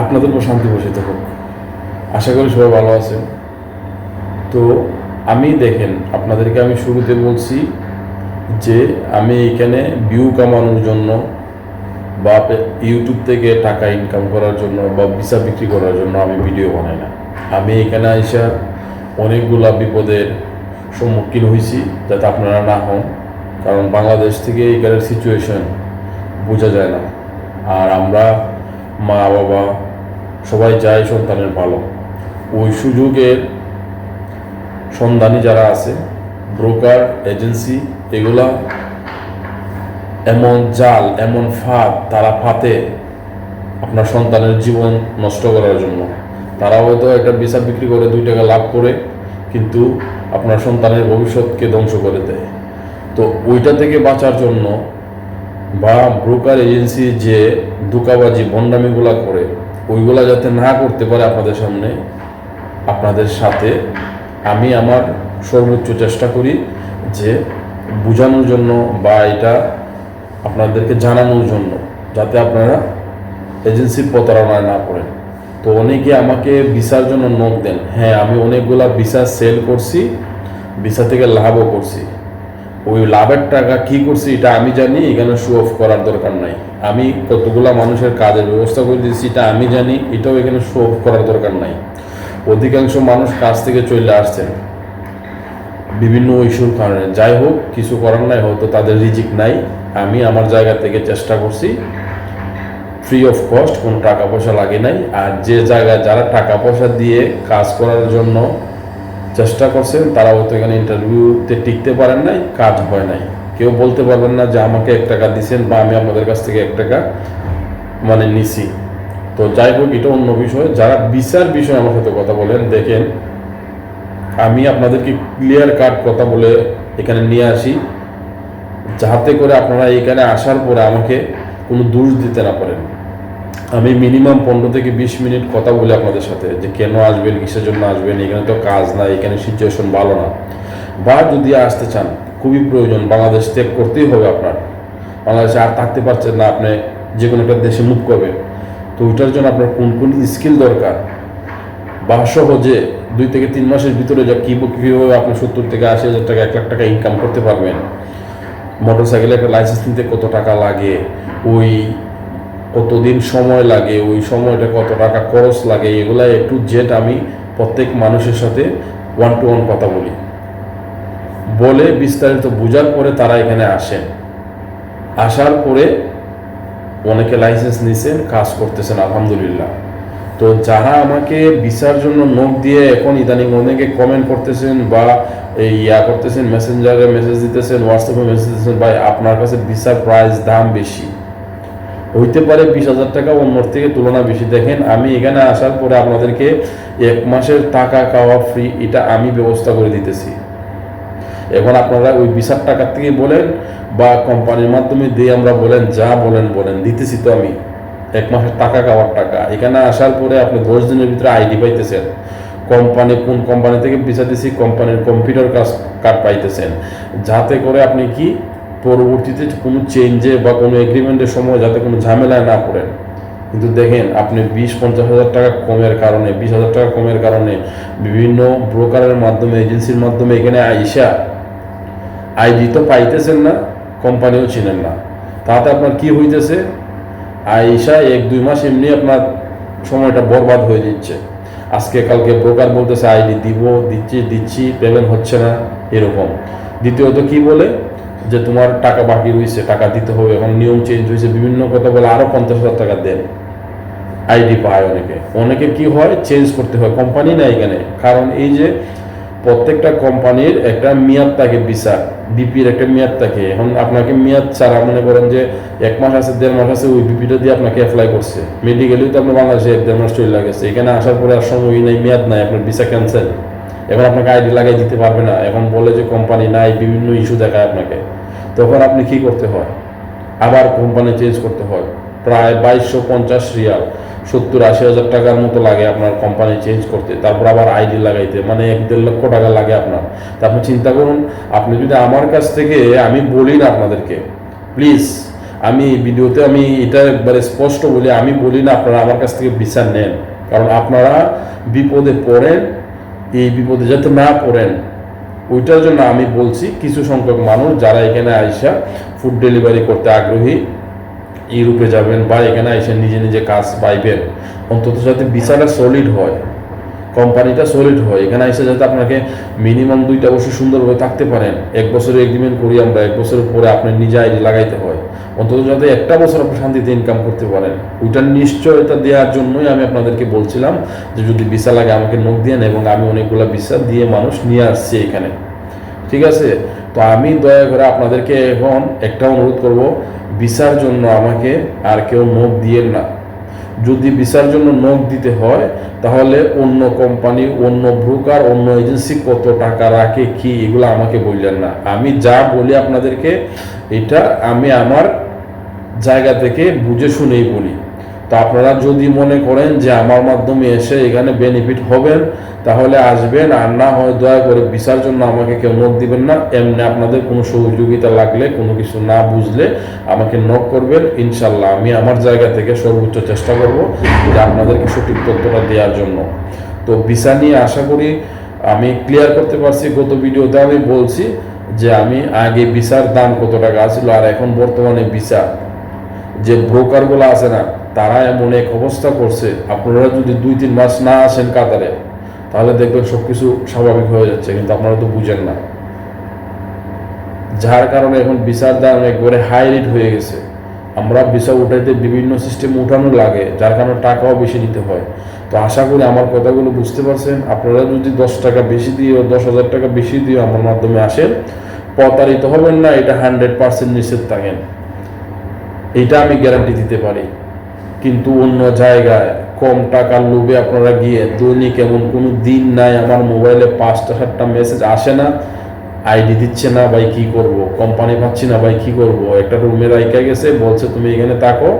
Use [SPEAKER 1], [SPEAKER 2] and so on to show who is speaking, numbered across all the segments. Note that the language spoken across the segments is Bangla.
[SPEAKER 1] আপনাদের উপর শান্তি বসিত হোক। আশা করি সবাই ভালো আছেন। তো আমি দেখেন, আপনাদেরকে আমি শুরুতে বলছি যে আমি এখানে ভিউ কামানোর জন্য বা ইউটিউব থেকে টাকা ইনকাম করার জন্য বা ভিসা বিক্রি করার জন্য আমি ভিডিও বানাই না। আমি এখানে আইসা অনেকগুলা বিপদের সম্মুখীন হয়েছি যাতে আপনারা না হন, কারণ বাংলাদেশ থেকে এখানের সিচুয়েশন বোঝা যায় না। আর আমরা মা বাবা সবাই চাই সন্তানের ভালো ওই সুযোগের সন্ধানী যারা আছে ব্রোকার এজেন্সি এগুলা এমন জাল, এমন ফাঁদ তারা ফাতে আপনার সন্তানের জীবন নষ্ট করার জন্য। তারা হয়তো একটা ভিসা বিক্রি করে, দুই টাকা লাভ করে, কিন্তু আপনার সন্তানের ভবিষ্যৎকে ধ্বংস করে দেয়। তো ওইটা থেকে বাঁচার জন্য বা ব্রোকার এজেন্সি যে দুকাবাজি বন্ডামিগুলা করে ওইগুলা যাতে না করতে পারে আপনাদের সামনে, আপনাদের সাথে আমি আমার সর্বোচ্চ চেষ্টা করি যে বোঝানোর জন্য বা এটা আপনাদেরকে জানানোর জন্য যাতে আপনারা এজেন্সির প্রতারণায় না পড়েন। তো অনেকে আমাকে ভিসার জন্য নোট দেন হ্যাঁ আমি অনেকগুলা ভিসা সেল করছি, ভিসা থেকে লাভও করছি। ওই লাভের টাকা কি করছি এটা আমি জানি, এখানে শো অফ করার দরকার নাই। আমি কতগুলা মানুষের কাজের ব্যবস্থা করে দিয়েছি, এটা আমি জানি, এটাও এখানে শো অফ করার দরকার নাই। অধিকাংশ মানুষ কাজ থেকে চলে আসছেন। বিভিন্ন ইস্যুর কারণে। যাই হোক, কিছু করার নাই, হয়তো তাদের রিজিক নাই। আমি আমার জায়গা থেকে চেষ্টা করছি। ফ্রি অফ কস্ট কোনো টাকা পয়সা লাগে নাই। আর যে জায়গায় যারা টাকা পয়সা দিয়ে কাজ করার জন্য চেষ্টা করছেন তারা হয়তো এখানে ইন্টারভিউতে টিকতে পারেন নাই, কাজ হয় নাই। কেউ বলতে পারবেন না যে আমাকে এক টাকা দিছেন বা আমি আপনাদের কাছ থেকে এক টাকা মানে নিছি। তো যাই হোক, এটা অন্য বিষয়। যারা বিচার বিষয়ে আমার সাথে কথা বলেন, দেখেন, আমি আপনাদেরকে ক্লিয়ার কাট কথা বলে এখানে নিয়ে আসি। যাতে করে আপনারা এখানে আসার পরে আমাকে কোনো দোষ দিতে না পারেন। আমি মিনিমাম পনেরো থেকে বিশ মিনিট কথা বলি আপনাদের সাথে যে কেন আসবেন, কিসের জন্য আসবেন, এখানে তো কাজ নাই, এখানে সিচুয়েশন ভালো না। বা যদি আসতে চান, খুবই প্রয়োজন, বাংলাদেশ ত্যাগ করতেই হবে আপনার। বাংলাদেশে আর থাকতে পারছেন না আপনি যে কোনো একটা দেশে মুভ করবেন। তো ওইটার জন্য আপনার কোন কোন স্কিল দরকার? বা সহজে দুই থেকে তিন মাসের ভিতরে যা কী কীভাবে আপনি সত্তর থেকে আশি হাজার টাকা, এক লাখ টাকা ইনকাম করতে পারবেন? মোটর সাইকেলের একটা লাইসেন্স নিতে কত টাকা লাগে? ওই কতদিন সময় লাগে, ওই সময়টা কত টাকা খরচ লাগে এগুলা একটু জেড আমি প্রত্যেক মানুষের সাথে ওয়ান টু ওয়ান কথা বলি। বলে বিস্তারিত বোঝার পরে তারা এখানে আসেন। আসার পরে অনেকে লাইসেন্স নিছেন, কাজ করতেছেন, আলহামদুলিল্লাহ। তো যারা আমাকে ভিসার জন্য নোট দিয়ে এখন ইদানিং অনেকে কমেন্ট করতেছেন বা এই ইয়া করতেছেন মেসেঞ্জারে মেসেজ দিতেছেন হোয়াটসঅ্যাপে মেসেজ দিতেছেন, ভাই, আপনার কাছে বিচার প্রাইস দাম বেশি। হইতে পারে বিশ হাজার টাকা, অন্যর থেকে তুলনা বেশি। দেখেন, আমি এখানে আসার পরে আপনাদেরকে এক মাসের টাকা খাওয়া ফ্রি এটা আমি ব্যবস্থা করে দিতেছি। এখন আপনারা ওই বিশার টাকার থেকে বলেন বা কোম্পানির মাধ্যমে দিয়ে আমরা বলেন, যা বলেন বলেন, দিতেছি তো আমি। এক মাসের টাকা খাওয়ার টাকা। এখানে আসার পরে আপনি দশ দিনের ভিতরে আইডি পাইতেছেন। কোম্পানি, কোন কোম্পানি থেকে ভিসা দিছি? কোম্পানির কম্পিউটার কাজ, কার্ড পাইতেছেন। যাতে করে আপনি কি পরবর্তীতে কোনো চেঞ্জে বা কোনো এগ্রিমেন্টের সময় যাতে কোনো ঝামেলায় না পড়েন। কিন্তু দেখেন, আপনি বিশ পঞ্চাশ হাজার টাকা কমের কারণে, বিশ হাজার টাকা কমের কারণে বিভিন্ন ব্রোকারের মাধ্যমে এজেন্সির মাধ্যমে এখানে আইসা আইডি তো পাইতেছেন না কোম্পানিও চিনেন না। তাতে আপনার কি হইতেছে? আইসা এক, দুই মাস এমনি আপনার সময়টা বরবাদ হয়ে যাচ্ছে। আজকে কালকে ব্রোকার বলতেছে আইডি দিব, দিচ্ছি দিচ্ছি পেমেন্ট হচ্ছে না। এরকম। দ্বিতীয়ত কি বলে? যে তোমার টাকা বাকি হয়েছে টাকা দিতে হবে, এখন নিয়ম চেঞ্জ হয়েছে, বিভিন্ন কথা বলে আরও পঞ্চাশ হাজার টাকা দেন। আইডি পায় অনেকে। অনেকে কি হয়? চেঞ্জ করতে হয়। কোম্পানি না এখানে। কারণ এই যে প্রত্যেকটা কোম্পানির একটা মেয়াদ থাকে বিচার বিপির একটা মেয়াদ থাকে। এখন আপনাকে মেয়াদ ছাড়া মনে করেন যে এক মাস আছে, দেড় মাস আছে, ওই বিপিটা দিয়ে আপনাকে অ্যাপ্লাই করছে। মেডিকেলেও তো আপনার বাংলাদেশে এক দেড় মাস চলে লাগেছে এখানে আসার পরে আর সময় নেই, মেয়াদ নাই, আপনার ভিসা ক্যান্সেল এখন আপনাকে আইডি লাগাই দিতে পারবে না। এখন বলে যে কোম্পানি নাই, বিভিন্ন ইস্যু দেখায় আপনাকে। তখন আপনি কি করতে হয়? আবার কোম্পানি চেঞ্জ করতে হয়। প্রায় বাইশশো পঞ্চাশ রিয়াল। সত্তর আশি হাজার টাকার মতো লাগে আপনার কোম্পানি চেঞ্জ করতে। তারপর আবার আইডি লাগাইতে। মানে এক দেড় লক্ষ টাকা লাগে আপনার। তা আপনি চিন্তা করুন, আপনি যদি আমার কাছ থেকে, আমি বলি না আপনাদেরকে প্লিজ আমি ভিডিওতে আমি এটা একবারে স্পষ্ট বলি, আমি বলি না আপনারা আমার কাছ থেকে বিচার নেন। কারণ আপনারা বিপদে পড়েন, এই বিপদে যাতে না পড়েন। ওইটার জন্য আমি বলছি, কিছু সংখ্যক মানুষ যারা এখানে আইসা ফুড ডেলিভারি করতে আগ্রহী, ইউরোপে যাবেন বা এখানে এসে নিজে নিজে কাজ পাইবেন, অন্তত যাতে বিচারটা সলিড হয় কোম্পানিটা সলিড হয়। এখানে এসে যাতে আপনাকে মিনিমাম দুইটা বছর সুন্দরভাবে থাকতে পারেন। এক বছরে এগ্রিমেন্ট করি আমরা, এক বছরের পরে আপনার নিজে আইডি লাগাইতে হয়। অন্তত যাতে একটা বছর আপনি শান্তিতে ইনকাম করতে পারেন ওইটার নিশ্চয়তা দেওয়ার জন্যই আমি আপনাদেরকে বলছিলাম যে যদি ভিসা লাগে আমাকে নোট দিয়ে এবং আমি অনেকগুলো ভিসা দিয়ে মানুষ নিয়ে আসছি এখানে। ঠিক আছে? তো আমি দয়া করে আপনাদেরকে এখন একটা অনুরোধ করব ভিসার জন্য আমাকে আর কেউ নোট দিয়েন না। যদি ভিসার জন্য নোট দিতে হয়, তাহলে অন্য কোম্পানি অন্য ব্রোকার অন্য এজেন্সি কত টাকা রাখে, কি, এগুলো আমাকে বললেন না। আমি যা বলি আপনাদেরকে এটা আমি আমার জায়গা থেকে বুঝে শুনেই বলি। তো আপনারা যদি মনে করেন যে আমার মাধ্যমে এসে এখানে বেনিফিট হবেন, তাহলে আসবেন আর না হয় দয়া করে ভিসার জন্য আমাকে কেউ নোট দিবেন না। এমনি আপনাদের কোনো সহযোগিতা লাগলে, কোনো কিছু না বুঝলে আমাকে নক করবেন। ইনশাল্লাহ আমি আমার জায়গা থেকে সর্বোচ্চ চেষ্টা করব যে আপনাদেরকে সঠিক তথ্যটা দেওয়ার জন্য। তো ভিসা নিয়ে আশা করি আমি ক্লিয়ার করতে পারছি, গত ভিডিওতে আমি বলছি যে আমি আগে বিচার দাম কত টাকা ছিল আর এখন বর্তমানে বিচার। যে ব্রোকারগুলো আছে না, তারা এমন এক অবস্থা করছে, আপনারা যদি দুই তিন মাস না আসেন কাতারে, তাহলে দেখবেন সব কিছু স্বাভাবিক হয়ে যাচ্ছে, কিন্তু আপনারা তো বুঝেন না। যার কারণে এখন বিচার দাম একবারে হাই রেট হয়ে গেছে। আমরা বিচার উঠাইতে বিভিন্ন সিস্টেম উঠানো লাগে, যার কারণে টাকাও বেশি নিতে হয়। তো আশা করি আমার কথাগুলো বুঝতে পারছেন। আপনারা যদি দশ টাকা বেশি দিয়ে দশ হাজার টাকা বেশি দিয়ে আমার মাধ্যমে আসেন, প্রতারিত হবেন না, এটা হান্ড্রেড পার্সেন্ট নিশ্চিত থাকেন। এটা আমি গ্যারান্টি দিতে পারি। কিন্তু অন্য জায়গায় কম টাকার লোভে আপনারা গিয়ে দৈনিক এমন কোনো দিন নাই, আমার মোবাইলে পাঁচটা, সাতটা মেসেজ আসে না আইডি দিচ্ছে না, ভাই কি করব? কোম্পানি পাচ্ছি না, ভাই কি করব? একটা রুমে রাইকা গেছে, বলছে, তুমি এখানে থাকো,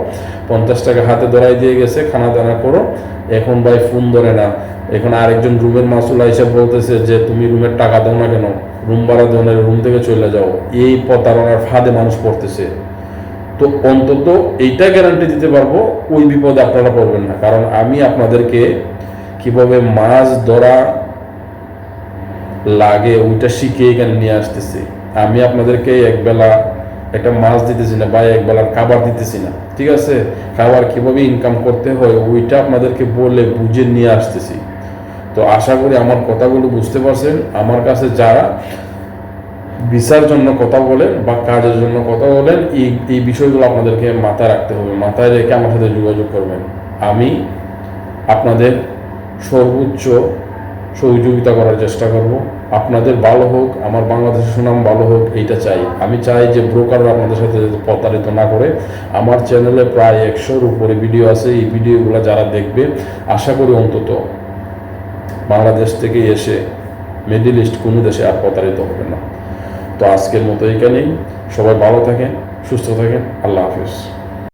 [SPEAKER 1] পঞ্চাশ টাকা হাতে ধরাই দিয়ে গেছে, খানা দানা করো। এখন ভাই ফোন ধরে না। এখন আরেকজন রুমের মাসুল হিসাব বলতেছে যে, তুমি রুমের টাকা দাও না কেন? রুম ভাড়া দেও না রুম থেকে চলে যাও। এই প্রতারণার ফাঁদে মানুষ পড়তেছে। তো অন্তত এইটা গ্যারান্টি দিতে পারব, ওই বিপদে আপনারা পড়বেন না। কারণ আমি আপনাদেরকে কীভাবে মাছ ধরা লাগে, ওইটা শিখে এখানে নিয়ে আসতেছি। আমি আপনাদেরকে একবেলা একটা মাছ দিতেছি না বা একবেলার খাবার দিতেছি না। ঠিক আছে? খাবার কীভাবে ইনকাম করতে হয়, ওইটা আপনাদেরকে বলে বুঝে নিয়ে আসতেছি। তো আশা করি আমার কথাগুলো বুঝতে পারছেন। আমার কাছে যারা ভিসার জন্য কথা বলেন বা কাজের জন্য কথা বলেন, এই এই বিষয়গুলো আপনাদেরকে মাথায় রাখতে হবে। মাথায় রেখে আমার সাথে যোগাযোগ করবেন। আমি আপনাদের সর্বোচ্চ সহযোগিতা করার চেষ্টা করব। আপনাদের ভালো হোক, আমার বাংলাদেশের সুনাম ভালো হোক, এইটা চাই। আমি চাই যে ব্রোকাররা আপনাদের সাথে প্রতারিত না করে। আমার চ্যানেলে প্রায় একশোর উপরে ভিডিও আছে, এই ভিডিওগুলো যারা দেখবে, আশা করি অন্তত বাংলাদেশ থেকে এসে মিডিল ইস্ট কোনো দেশে আর প্রতারিত হবে না। তো আজকের মতো এখানেই সবাই ভালো থাকেন, সুস্থ থাকেন। আল্লাহ হাফিজ।